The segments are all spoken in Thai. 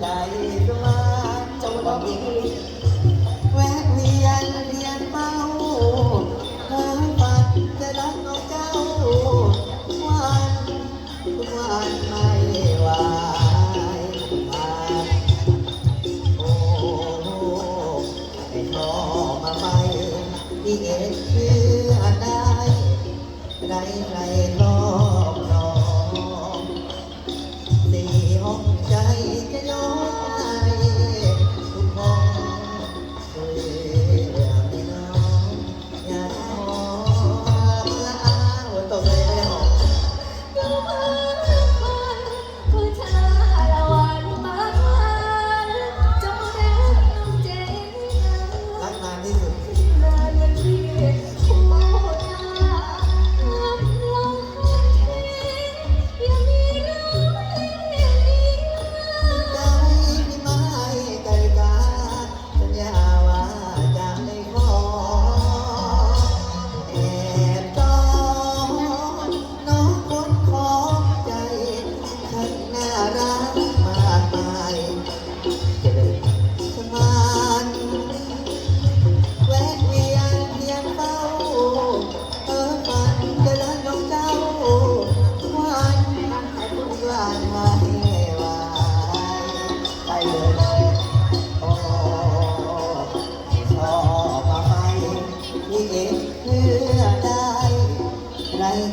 ใก็มาจงบ่มีแวะเวียนเวียนเมาเพ้อฝัจะรักนองเจวันวันไม่ไหวมาโอ้ไอ้พ่อมาไม่ที่เอ็ดคืออันใดใไรไรรอ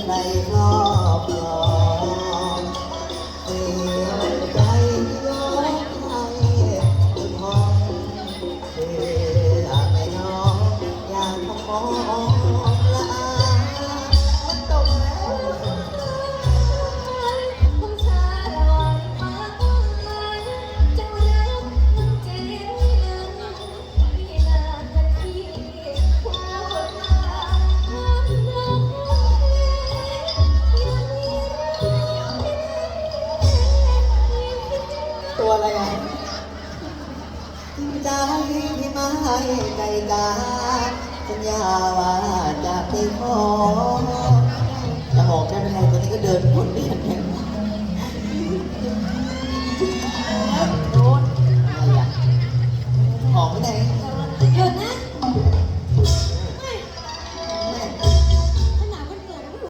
ในครอบครัว อะไรอ่จาที่ที่มาให้ใจจาสัญญาว่าจะไปขอจะบอกแค่ไหนตอนนี้ก็เดินวนเวียน